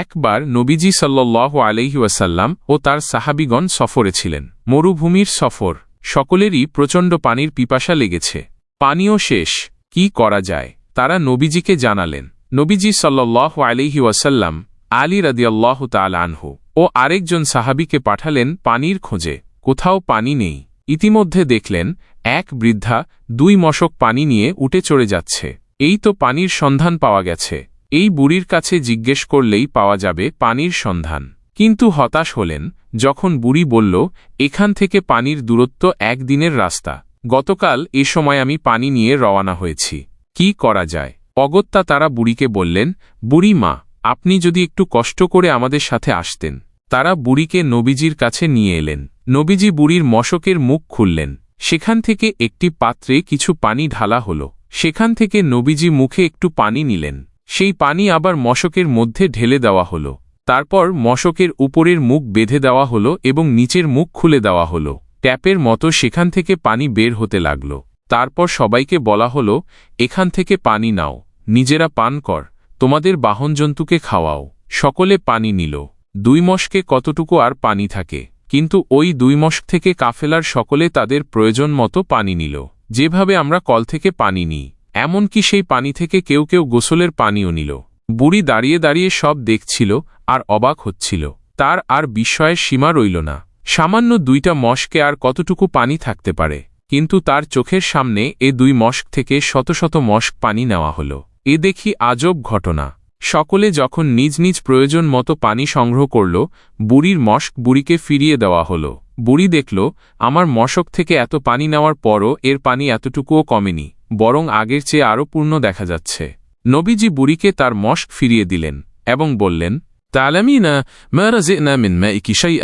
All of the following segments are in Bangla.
একবার নবীজি সাল্লাহ আলহি ওয়াসাল্লাম ও তার সাহাবিগণ সফরে ছিলেন। মরুভূমির সফর। সকলেরই প্রচণ্ড পানির পিপাসা লেগেছে। পানীয় শেষ। কি করা যায়? তারা নবীজিকে জানালেন। নবীজি সাল্লাহ আলহি ওয়াসাল্লাম, আলী রাদিয়াল্লাহ তাল আনহু ও আরেকজন সাহাবিকে পাঠালেন পানির খোঁজে। কোথাও পানি নেই। ইতিমধ্যে দেখলেন, এক বৃদ্ধা দুই মশক পানি নিয়ে উঠে চড়ে যাচ্ছে। এই তো পানির সন্ধান পাওয়া গেছে। এই বুড়ির কাছে জিজ্ঞেস করলেই পাওয়া যাবে পানির সন্ধান। কিন্তু হতাশ হলেন, যখন বুড়ি বলল, এখান থেকে পানির দূরত্ব একদিনের রাস্তা। গতকাল এ সময় আমি পানি নিয়ে রওয়ানা হয়েছি। কি করা যায়? অগত্যা তারা বুড়িকে বললেন, বুড়ি মা, আপনি যদি একটু কষ্ট করে আমাদের সাথে আসতেন। তারা বুড়িকে নবীজির কাছে নিয়ে এলেন। নবীজি বুড়ির মশকের মুখ খুললেন। সেখান থেকে একটি পাত্রে কিছু পানি ঢালা হল। সেখান থেকে নবীজি মুখে একটু পানি নিলেন। সেই পানি আবার মশকের মধ্যে ঢেলে দেওয়া হল। তারপর মশকের উপরের মুখ বেঁধে দেওয়া হল এবং নিচের মুখ খুলে দেওয়া হল। ট্যাপের মতো সেখান থেকে পানি বের হতে লাগল। তারপর সবাইকে বলা হল, এখান থেকে পানি নাও। নিজেরা পান কর। তোমাদের বাহনজন্তুকে খাওয়াও। সকলে পানি নিল। দুই মশকে কতটুকু আর পানি থাকে। কিন্তু ওই দুই মশক থেকে কাফেলার সকলে তাদের প্রয়োজন মতো পানি নিল। যেভাবে আমরা কল থেকে পানি নিই। এমনকি সেই পানি থেকে কেউ কেউ গোসলের পানিও নিল। বুড়ি দাঁড়িয়ে দাঁড়িয়ে সব দেখছিল আর অবাক হচ্ছিল। তার আর বিস্ময়ের সীমা রইল না। সামান্য দুইটা মশকে আর কতটুকু পানি থাকতে পারে? কিন্তু তার চোখের সামনে এ দুই মস্ক থেকে শত শত মস্ক পানি নেওয়া হল। এ দেখি আজব ঘটনা। সকলে যখন নিজ নিজ প্রয়োজন মতো পানি সংগ্রহ করল, বুড়ির মস্ক বুড়িকে ফিরিয়ে দেওয়া হল। বুড়ি দেখল, আমার মশক থেকে এত পানি নেওয়ার পরও এর পানি এতটুকুও কমেনি। বরং আগের চেয়ে আরও পূর্ণ দেখা যাচ্ছে। নবীজি বুড়িকে তার মস্ক ফিরিয়ে দিলেন এবং বললেন, তালামিন মিন ইকিশাই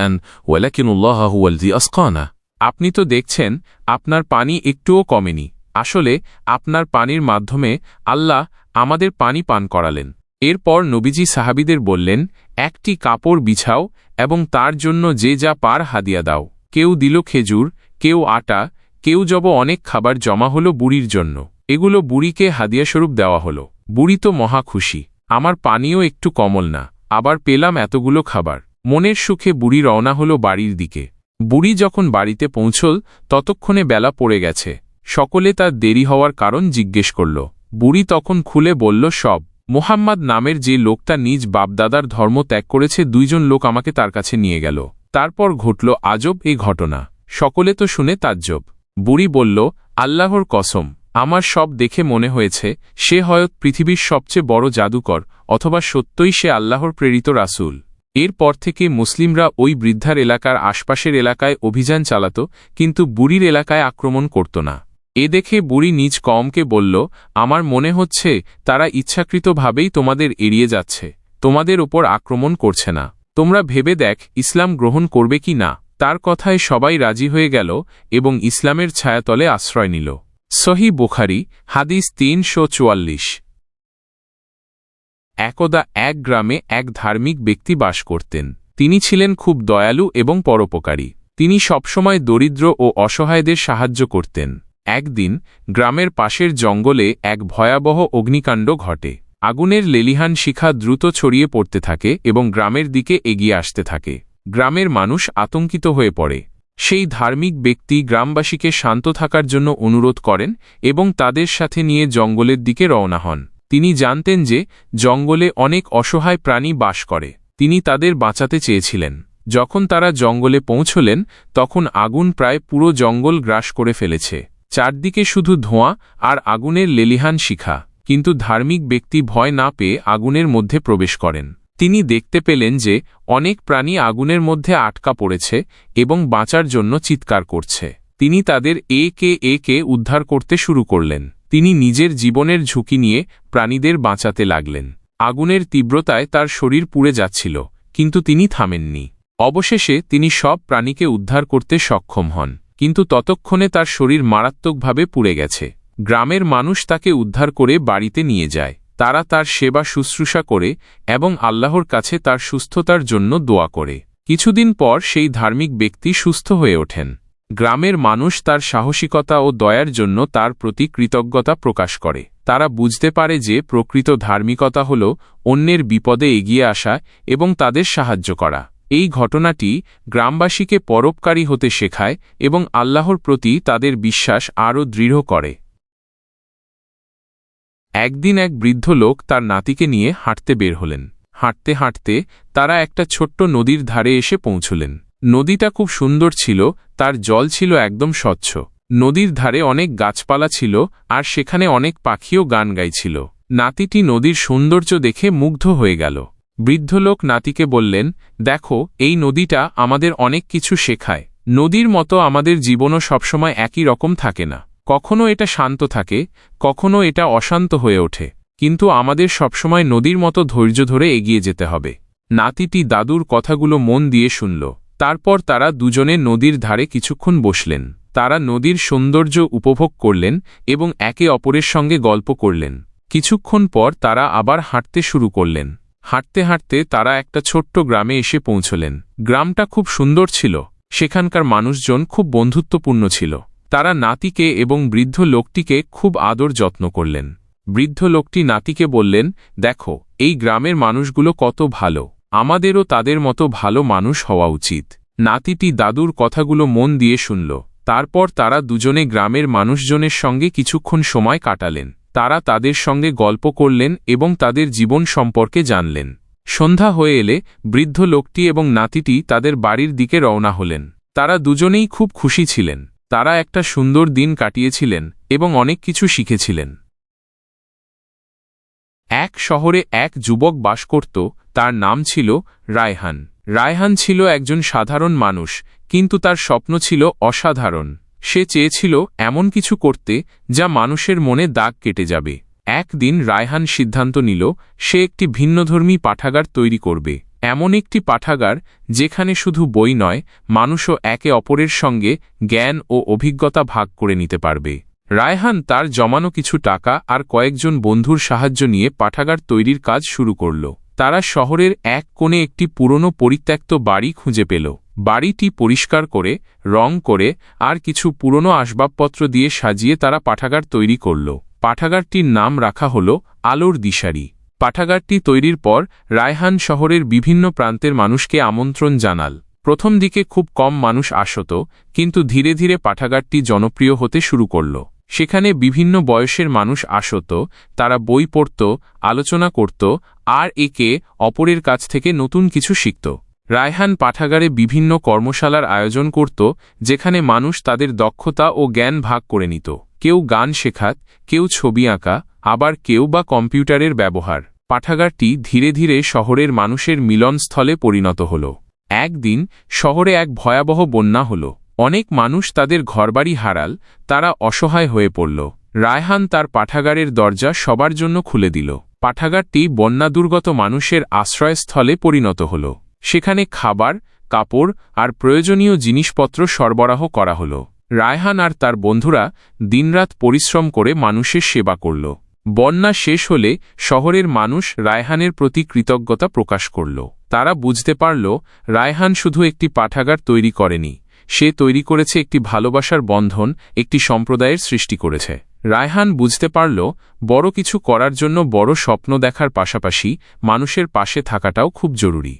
আপনি তো দেখছেন, আপনার পানি একটুও কমেনি। আসলে, আপনার পানির মাধ্যমে আল্লাহ আমাদের পানি পান করালেন। এরপর নবীজি সাহাবিদের বললেন, একটি কাপড় বিছাও এবং তার জন্য যে যা পার হাদিয়া দাও। কেউ দিল খেজুর, কেউ আটা কেউ জব অনেক খাবার জমা হলো বুড়ির জন্য। এগুলো বুড়িকে হাদিয়াস্বরূপ দেওয়া হলো। বুড়ি তো মহা খুশি। আমার পানিও একটু কমল না, আবার পেলাম এতগুলো খাবার। মনের সুখে বুড়ি রওনা হলো বাড়ির দিকে। বুড়ি যখন বাড়িতে পৌঁছল, ততক্ষণে বেলা পড়ে গেছে। সকলে তার দেরি হওয়ার কারণ জিজ্ঞেস করল। বুড়ি তখন খুলে বলল, সব। মোহাম্মদ নামের যে লোকটা নিজ বাপদাদার ধর্ম ত্যাগ করেছে, দুইজন লোক আমাকে তার কাছে নিয়ে গেল। তারপর ঘটল আজব এই ঘটনা। সকলে তো শুনে তাজ্জব। বুড়ি বলল, আল্লাহর কসম, আমার সব দেখে মনে হয়েছে, সে হয়ত পৃথিবীর সবচেয়ে বড় জাদুকর, অথবা সত্যই সে আল্লাহর প্রেরিত রাসূল। এরপর থেকে মুসলিমরা ওই বৃদ্ধার এলাকার আশপাশের এলাকায় অভিযান চালাত, কিন্তু বুড়ির এলাকায় আক্রমণ করত না। এ দেখে বুড়ি নিজ কমকে বলল, আমার মনে হচ্ছে, তারা ইচ্ছাকৃতভাবেই তোমাদের এড়িয়ে যাচ্ছে, তোমাদের ওপর আক্রমণ করছে না। তোমরা ভেবে দেখ, ইসলাম গ্রহণ করবে কি না। তার কথায় সবাই রাজি হয়ে গেল এবং ইসলামের ছায়াতলে আশ্রয় নিল। সহি বুখারি, হাদিস তিনশো চুয়াল্লিশ। একদা এক গ্রামে এক ধার্মিক ব্যক্তি বাস করতেন। তিনি ছিলেন খুব দয়ালু এবং পরোপকারী। তিনি সবসময় দরিদ্র ও অসহায়দের সাহায্য করতেন। একদিন গ্রামের পাশের জঙ্গলে এক ভয়াবহ অগ্নিকাণ্ড ঘটে। আগুনের লেলিহান শিখা দ্রুত ছড়িয়ে পড়তে থাকে এবং গ্রামের দিকে এগিয়ে আসতে থাকে। গ্রামের মানুষ আতঙ্কিত হয়ে পড়ে। সেই ধার্মিক ব্যক্তি গ্রামবাসীকে শান্ত থাকার জন্য অনুরোধ করেন এবং তাদের সাথে নিয়ে জঙ্গলের দিকে রওনা হন। তিনি জানতেন যে জঙ্গলে অনেক অসহায় প্রাণী বাস করে। তিনি তাদের বাঁচাতে চেয়েছিলেন। যখন তারা জঙ্গলে পৌঁছলেন, তখন আগুন প্রায় পুরো জঙ্গল গ্রাস করে ফেলেছে। চারদিকে শুধু ধোঁয়া আর আগুনের লেলিহান শিখা। কিন্তু ধার্মিক ব্যক্তি ভয় না পেয়ে আগুনের মধ্যে প্রবেশ করেন। তিনি দেখতে পেলেন যে অনেক প্রাণী আগুনের মধ্যে আটকা পড়েছে এবং বাঁচার জন্য চিৎকার করছে। তিনি তাদের একে একে উদ্ধার করতে শুরু করলেন। তিনি নিজের জীবনের ঝুঁকি নিয়ে প্রাণীদের বাঁচাতে লাগলেন। আগুনের তীব্রতায় তার শরীর পুড়ে যাচ্ছিল, কিন্তু তিনি থামেননি। অবশেষে তিনি সব প্রাণীকে উদ্ধার করতে সক্ষম হন, কিন্তু ততক্ষণে তার শরীর মারাত্মকভাবে পুড়ে গেছে। গ্রামের মানুষ তাকে উদ্ধার করে বাড়িতে নিয়ে যায়। তারা তার সেবা শুশ্রূষা করে এবং আল্লাহর কাছে তার সুস্থতার জন্য দোয়া করে। কিছুদিন পর সেই ধার্মিক ব্যক্তি সুস্থ হয়ে ওঠেন। গ্রামের মানুষ তার সাহসিকতা ও দয়ার জন্য তার প্রতি কৃতজ্ঞতা প্রকাশ করে। তারা বুঝতে পারে যে প্রকৃত ধার্মিকতা হল অন্যের বিপদে এগিয়ে আসা এবং তাদের সাহায্য করা। এই ঘটনাটি গ্রামবাসীকে পরোপকারী হতে শেখায় এবং আল্লাহর প্রতি তাদের বিশ্বাস আরও দৃঢ় করে। একদিন এক বৃদ্ধ লোক তার নাতিকে নিয়ে হাঁটতে বের হলেন। হাঁটতে হাঁটতে তারা একটা ছোট্ট নদীর ধারে এসে পৌঁছলেন। নদীটা খুব সুন্দর ছিল, তার জল ছিল একদম স্বচ্ছ। নদীর ধারে অনেক গাছপালা ছিল, আর সেখানে অনেক পাখিও গান গাইছিল। নাতিটি নদীর সৌন্দর্য দেখে মুগ্ধ হয়ে গেল। বৃদ্ধ লোক নাতিকে বললেন, দেখো, এই নদীটা আমাদের অনেক কিছু শেখায়। নদীর মতো আমাদের জীবনও সবসময় একই রকম থাকে না। কখনো এটা শান্ত থাকে, কখনো এটা অশান্ত হয়ে ওঠে। কিন্তু আমাদের সবসময় নদীর মতো ধৈর্য ধরে এগিয়ে যেতে হবে। নাতিটি দাদুর কথাগুলো মন দিয়ে শুনল। তারপর তারা দুজনে নদীর ধারে কিছুক্ষণ বসলেন। তারা নদীর সৌন্দর্য উপভোগ করলেন এবং একে অপরের সঙ্গে গল্প করলেন। কিছুক্ষণ পর তারা আবার হাঁটতে শুরু করলেন। হাঁটতে হাঁটতে তারা একটা ছোট্ট গ্রামে এসে পৌঁছলেন। গ্রামটা খুব সুন্দর ছিল। সেখানকার মানুষজন খুব বন্ধুত্বপূর্ণ ছিল। তারা নাতিকে এবং বৃদ্ধ লোকটিকে খুব আদর যত্ন করলেন। বৃদ্ধ লোকটি নাতিকে বললেন, দেখো, এই গ্রামের মানুষগুলো কত ভালো। আমাদেরও তাদের মতো ভালো মানুষ হওয়া উচিত। নাতিটি দাদুর কথাগুলো মন দিয়ে শুনল। তারপর তারা দুজনে গ্রামের মানুষজনের সঙ্গে কিছুক্ষণ সময় কাটালেন। তারা তাদের সঙ্গে গল্প করলেন এবং তাদের জীবন সম্পর্কে জানলেন। সন্ধ্যা হয়ে এলে বৃদ্ধ লোকটি এবং নাতিটি তাদের বাড়ির দিকে রওনা হলেন। তারা দুজনেই খুব খুশি ছিলেন। তারা একটা সুন্দর দিন কাটিয়েছিলেন এবং অনেক কিছু শিখেছিলেন। এক শহরে এক যুবক বাস করত, তার নাম ছিল রায়হান। রায়হান ছিল একজন সাধারণ মানুষ, কিন্তু তার স্বপ্ন ছিল অসাধারণ। সে চেয়েছিল এমন কিছু করতে যা মানুষের মনে দাগ কেটে যাবে। একদিন রায়হান সিদ্ধান্ত নিল, সে একটি ভিন্নধর্মী পাঠাগার তৈরি করবে। এমন একটি পাঠাগার যেখানে শুধু বই নয়, মানুষও একে অপরের সঙ্গে জ্ঞান ও অভিজ্ঞতা ভাগ করে নিতে পারবে। রায়হান তার জমানো কিছু টাকা আর কয়েকজন বন্ধুর সাহায্য নিয়ে পাঠাগার তৈরির কাজ শুরু করল। তারা শহরের এক কোণে একটি পুরনো পরিত্যক্ত বাড়ি খুঁজে পেল। বাড়িটি পরিষ্কার করে, রং করে আর কিছু পুরনো আসবাবপত্র দিয়ে সাজিয়ে তারা পাঠাগার তৈরি করল। পাঠাগারটির নাম রাখা হল আলোর দিশারি। পাঠাগারটি তৈরির পর রায়হান শহরের বিভিন্ন প্রান্তের মানুষকে আমন্ত্রণ জানাল। প্রথম দিকে খুব কম মানুষ আসত, কিন্তু ধীরে ধীরে পাঠাগারটি জনপ্রিয় হতে শুরু করল। সেখানে বিভিন্ন বয়সের মানুষ আসত, তারা বই পড়ত, আলোচনা করত, আর একে অপরের কাছ থেকে নতুন কিছু শিখত। রায়হান পাঠাগারে বিভিন্ন কর্মশালার আয়োজন করত, যেখানে মানুষ তাদের দক্ষতা ও জ্ঞান ভাগ করে নিত। কেউ গান শেখাত, কেউ ছবি আঁকা আবার কেউ বা কম্পিউটারের ব্যবহার। পাঠাগারটি ধীরে ধীরে শহরের মানুষের মিলনস্থলে পরিণত হল। একদিন শহরে এক ভয়াবহ বন্যা হল। অনেক মানুষ তাদের ঘরবাড়ি হারাল, তারা অসহায় হয়ে পড়ল। রায়হান তার পাঠাগারের দরজা সবার জন্য খুলে দিল। পাঠাগারটি বন্যা দুর্গত মানুষের আশ্রয়স্থলে পরিণত হল। সেখানে খাবার, কাপড় আর প্রয়োজনীয় জিনিসপত্র সরবরাহ করা হল। রায়হান আর তার বন্ধুরা দিনরাত পরিশ্রম করে মানুষের সেবা করল। বন্যা শেষ হলে শহরের মানুষ রায়হানের প্রতি কৃতজ্ঞতা প্রকাশ করল। তারা বুঝতে পারল, রায়হান শুধু একটি পাঠাগার তৈরি করেনি, সে তৈরি করেছে একটি ভালোবাসার বন্ধন, একটি সম্প্রদায়ের সৃষ্টি করেছে। রায়হান বুঝতে পারল, বড় কিছু করার জন্য বড় স্বপ্ন দেখার পাশাপাশি মানুষের পাশে থাকাটাও খুব জরুরি।